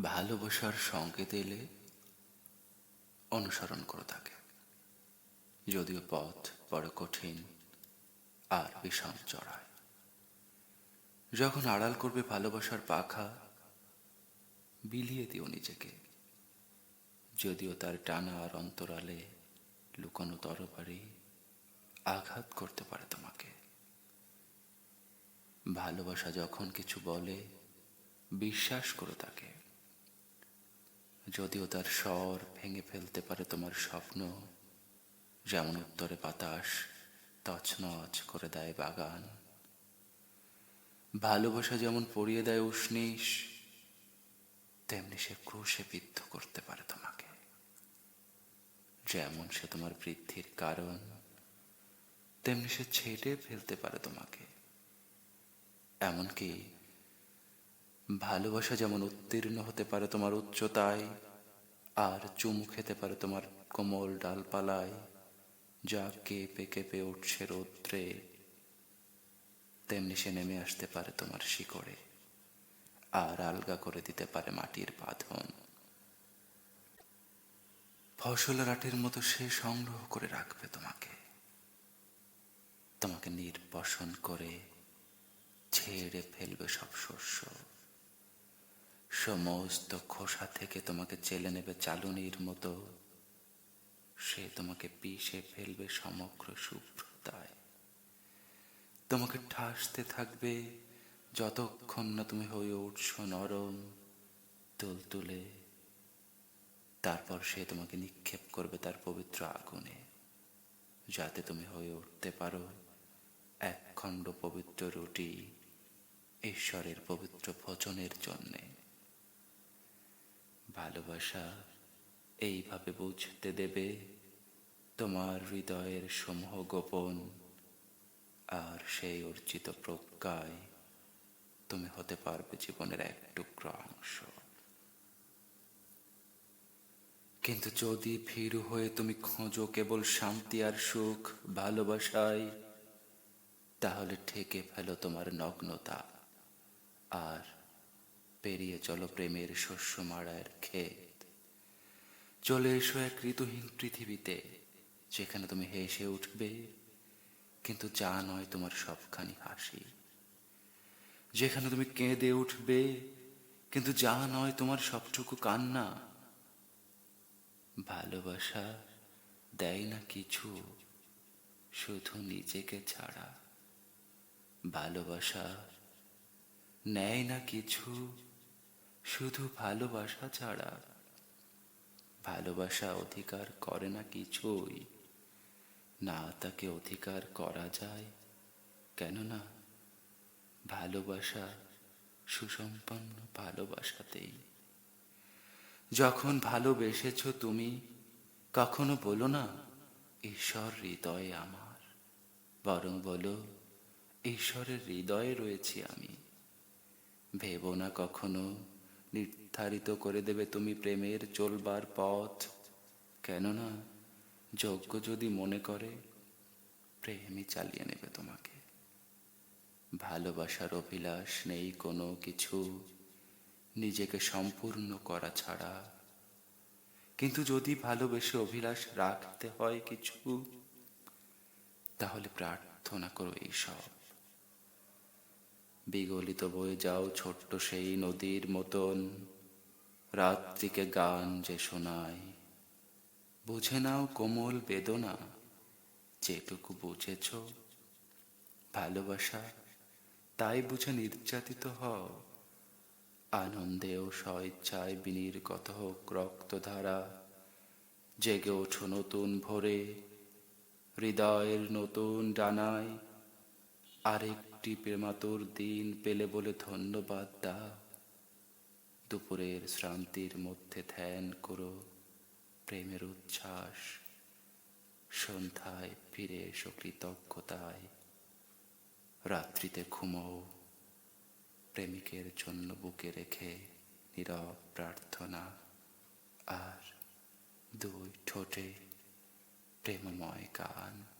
ভালোবাসার সংকেত এলে অনুসরণ করে থাকে। যদিও পথ বড় কঠিন, আর বিষম চড়ায়। যখন আড়াল করবে ভালোবাসার পাখা, বিলিয়ে দিও নিজেকে। যদিও তার টানা আর অন্তরালে লুকানো তরবারি আঘাত করতে পারে তোমাকে। ভালোবাসা যখন কিছু বলে, বিশ্বাস করে তাকে। যদিও তার স্বর ভেঙে ফেলতে পারে তোমার স্বপ্ন, যেমন উত্তরে বাতাস তছনছ করে দেয় বাগান। ভালোবাসা যেমন পড়িয়ে দেয় উষ্ণিস তেমনি সে ক্রুশে বিদ্ধ করতে পারে তোমাকে। যেমন সে তোমার বৃদ্ধির কারণ, তেমনি সে ছেটে ফেলতে পারে তোমাকে। এমনকি ভালোবাসা যেমন উত্তীর্ণ হতে পারে তোমার উচ্চতায়, আর চুমু খেতে পারে তোমার কোমল ডালপালায়, যা কেঁপে কেঁপে উঠছে রৌদ্রে। তেমনি সে নেমে আসতে পারে তোমার শিকড়ে, আর আলগা করে দিতে পারে মাটির বাঁধন ফসলের আটের মতো সে সংগ্রহ করে রাখবে তোমাকে। তোমাকে নির্বাসন করে ছেড়ে ফেলবে সব শস্য। সমস্ত খোসা থেকে তোমাকে চেলে নেবে চালুনির মতো। সে তোমাকে পিষে ফেলবে সমগ্র শুভ্রতায় তোমাকে ঠাসতে থাকবে যতক্ষণ না তুমি হয়ে উঠছো নরম তুলতুলে। তারপর সে তোমাকে নিক্ষেপ করবে তার পবিত্র আগুনে, যাতে তুমি হয়ে উঠতে পারো এক খণ্ড পবিত্র রুটি ঈশ্বরের পবিত্র ভোজনের জন্যে। ভালোবাসা এইভাবে বুঝতে দেবে তোমার হৃদয়ের সমূহ গোপন আর সেই অর্জিত প্রজ্ঞায় তুমি হতে পারবে জীবনের এক টুকরো অংশ। কিন্তু যদি ভীরু হয়ে তুমি খোঁজো কেবল শান্তি আর সুখ, ভালোবাসায়, তাহলে ঠেকে ফেলো তোমার নগ্নতা আর পেরিয়ে চলো প্রেমের শস্য মারায়ের ক্ষেত। চলে এসো এক ঋতুহীন পৃথিবীতে, যেখানে তুমি হেসে উঠবে, কিন্তু যা নয় তোমার সবখানি হাসি। যেখানে তুমি কেঁদে উঠবে, কিন্তু যা নয় তোমার সবটুকু কান্না। ভালোবাসা দেয় না কিছু, শুধু নিজেকে ছাড়া। ভালোবাসা নেয় না কিছু শুধু ভালোবাসা ছাড়া ভালোবাসা অধিকার করে না কিছুই। না তাকে অধিকার করা যায়। কেননা ভালোবাসা সুসম্পন্ন ভালোবাসাতেই। যখন ভালোবেসেছ তুমি, কখনো বলো না, ঈশ্বর হৃদয়ে আমার। বরং বলো, ঈশ্বরের হৃদয়ে রয়েছি আমি। ভেবো না কখনো নির্ধারিত করে দেবে তুমি প্রেমের চলবার পথ। কেননা যজ্ঞ যদি মনে করে, প্রেমই চালিয়ে নেবে তোমাকে। ভালোবাসার অভিলাষ নেই কোনো কিছু, নিজেকে সম্পূর্ণ করা ছাড়া। কিন্তু যদি ভালোবেসে অভিলাষ রাখতে হয় কিছু, তাহলে প্রার্থনা করো এইসব বিগলিত বয়ে যাও ছোট্ট সেই নদীর মতন। রাত্রিকে গান যে শোনায়, বুঝে নাও কোমল বেদনা, যেটুকু বুঝেছ ভালোবাসা, তাই বুঝে নির্যাতিত হও। আনন্দে ও স্বেচ্ছায় বিনির্গত হোক রক্তধারা, জেগে ওঠো নতুন ভোরে, হৃদয়ের নতুন ডানায় আরেকটি প্রেমাতুর দিন, পেলে বলে ধন্যবাদ দাও দুপুরের শ্রান্তির মধ্যে ধ্যান করো প্রেমের উচ্ছ্বাস। সন্ধ্যায় ফিরে এসো কৃতজ্ঞতায়। রাত্রিতে ঘুমও। প্রেমিকের জন্য বুকে রেখে নীরব প্রার্থনা। আর দুই ঠোঁটে প্রেমময় গান।